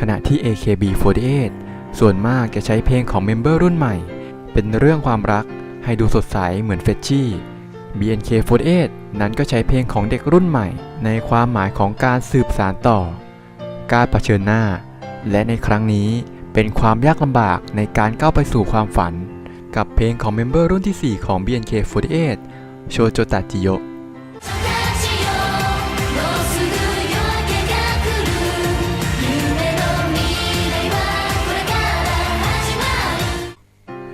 ขณะที่ AKB48 ส่วนมากจะใช้เพลงของเมมเบอร์รุ่นใหม่ เป็นเรื่องความรักให้ดูสดใสเหมือนเฟชชี่ BNK48 นั้นก็ใช้เพลงของเด็กรุ่นใหม่ ในความหมายของการสืบสารต่อ การเผชิญหน้า และในครั้งนี้เป็นความยากลำบากในการก้าวไปสู่ความฝัน กับเพลงของเมมเบอร์รุ่นที่ 4 ของ BNK48 โชโจตะจิโย「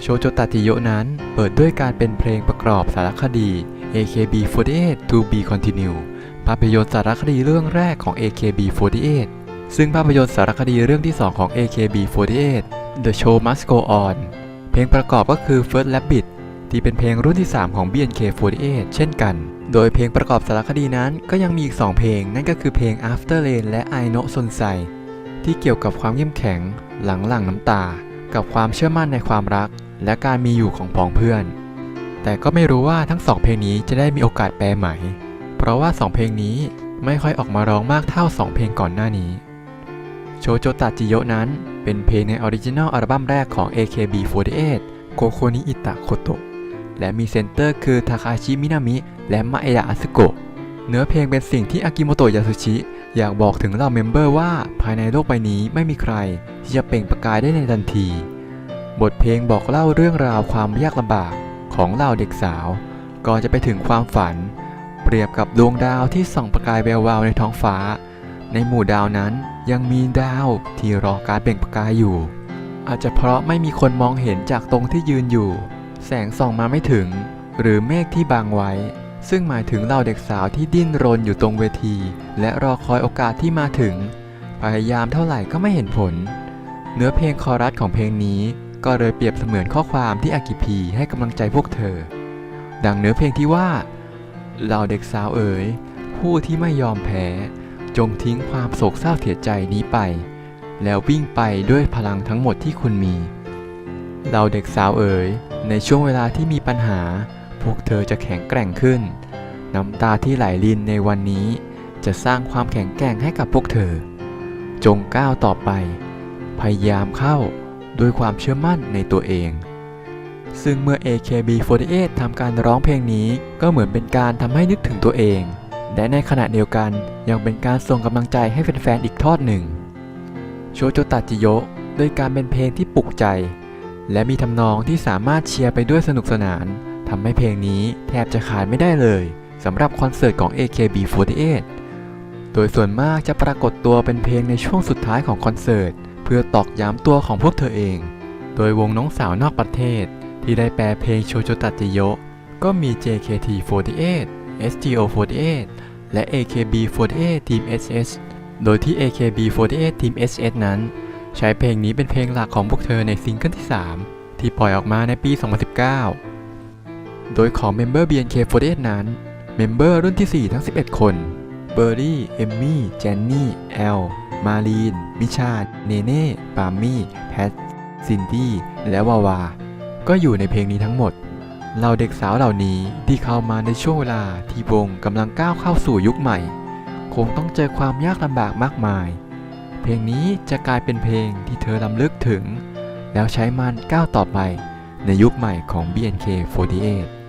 โชโจตะจิโยนั้นเปิดด้วยการเป็นเพลงประกอบสารคดี AKB48 To Be Continue ภาพยนตร์สารคดีเรื่องแรกของ AKB48 ซึ่งภาพยนตร์สารคดีเรื่องที่ 2 ของ AKB48 The Show Must Go On เพลงประกอบก็คือ First Rabbit ที่เป็นเพลงรุ่นที่ 3 ของ BNK48 เช่นกัน โดยเพลงประกอบสารคดีนั้นก็ยังมีอีก 2 เพลง นั่นก็คือเพลง After Rain และ I Know Sonsai ที่เกี่ยวกับความเข้มแข็ง หลังหลังน้ำตา กับความเชื่อมั่นในความรัก และการมีอยู่ของพ้องเพื่อน แต่ก็ไม่รู้ว่าทั้งสองเพลงนี้จะได้มีโอกาสแปลไหม เพราะว่าสองเพลงนี้ไม่ค่อยออกมาร้องมากเท่าสองเพลงก่อนหน้านี้ โชโจตะจิโยะนั้นเป็นเพลงในออริจินัลอัลบั้มแรกของ AKB48 โกโคนิอิตะโคโตะและมีเซนเตอร์คือทาคาชิมินามิ และมาเอะยะอาซึโกะเนื้อเพลงเป็นสิ่งที่อากิโมโตะยาสุชิ อยากบอกถึงเหล่าเมมเบอร์ว่าภายในโลกใบนี้ไม่มีใครที่จะเปล่งประกายได้ในทันที บทเพลงบอกเล่าเรื่องราวความยากลำบากของเหล่าเด็กสาว ก่อนจะไปถึงความฝัน เปรียบกับดวงดาวที่ส่องประกายแวววาวในท้องฟ้า ในหมู่ดาวนั้นยังมีดาวที่รอการเปล่งประกายอยู่ อาจจะเพราะไม่มีคนมองเห็นจากตรงที่ยืนอยู่ แสงส่องมาไม่ถึง หรือเมฆที่บังไว้ ซึ่งหมายถึงเหล่าเด็กสาวที่ดิ้นรนอยู่ตรงเวที และรอคอยโอกาสที่มาถึง พยายามเท่าไหร่ก็ไม่เห็นผล เนื้อเพลงคอรัสของเพลงนี้ ก็เลยเปรียบเสมือนข้อความที่อากิพีให้กำลังใจพวกเธอ ดังเนื้อเพลงที่ว่าเหล่าเด็กสาวเอ๋ยผู้ที่ไม่ยอมแพ้ จงทิ้งความโศกเศร้าเสียใจนี้ไป แล้ววิ่งไปด้วยพลังทั้งหมดที่คุณมีเหล่าเด็กสาวเอ๋ยในช่วงเวลาที่มีปัญหา พวกเธอจะแข็งแกร่งขึ้น น้ำตาที่ไหลรินในวันนี้ จะสร้างความแข็งแกร่งให้กับพวกเธอ จงก้าวต่อไป พยายามเข้า ด้วยความเชื่อมั่นในตัวเอง ซึ่งเมื่อ AKB48 ทำการร้องเพลงนี้ก็เหมือนเป็นการทำให้นึกถึงตัวเอง และในขณะเดียวกันยังเป็นการส่งกำลังใจให้แฟนๆอีกทอดหนึ่ง โชโจตะจิโยะด้วยการเป็นเพลงที่ปลุกใจ และมีทำนองที่สามารถเชียร์ไปด้วยสนุกสนานทำให้เพลงนี้แทบจะขาดไม่ได้เลยสำหรับคอนเสิร์ตของ AKB48 โดยส่วนมากจะปรากฏตัวเป็นเพลงในช่วงสุดท้ายของคอนเสิร์ต พื่อตอกย้ำตัวของพวกเธอเอง โดยวงน้องสาวนอกประเทศ ที่ได้แปลเพลงโชโจตะจิโยก็มี JKT48 STO48 และ AKB48 Team SS โดยที่ AKB48 Team SS นั้น ใช้เพลงนี้เป็นเพลงหลักของพวกเธอในซิงเกิลที่ 3 ที่ปล่อยออกมาในปี 2019 โดยของเมมเบอร์ BNK48 นั้น เมมเบอร์รุ่นที่ 4 ทั้ง 11 คนเบอร์รี่ เอมมี่ เจนนี่ แอล มารีน มิชาเนเน่ ปามี่ แพท ซินดี้ และวาวา ก็อยู่ในเพลงนี้ทั้งหมด เราเด็กสาวเหล่านี้ที่เข้ามาในช่วงเวลาที่วงกำลังก้าวเข้าสู่ยุคใหม่ คงต้องเจอความยากลำบากมากมาย เพลงนี้จะกลายเป็นเพลงที่เธอลำลึกถึง แล้วใช้มันก้าวต่อไปในยุคใหม่ของ BNK48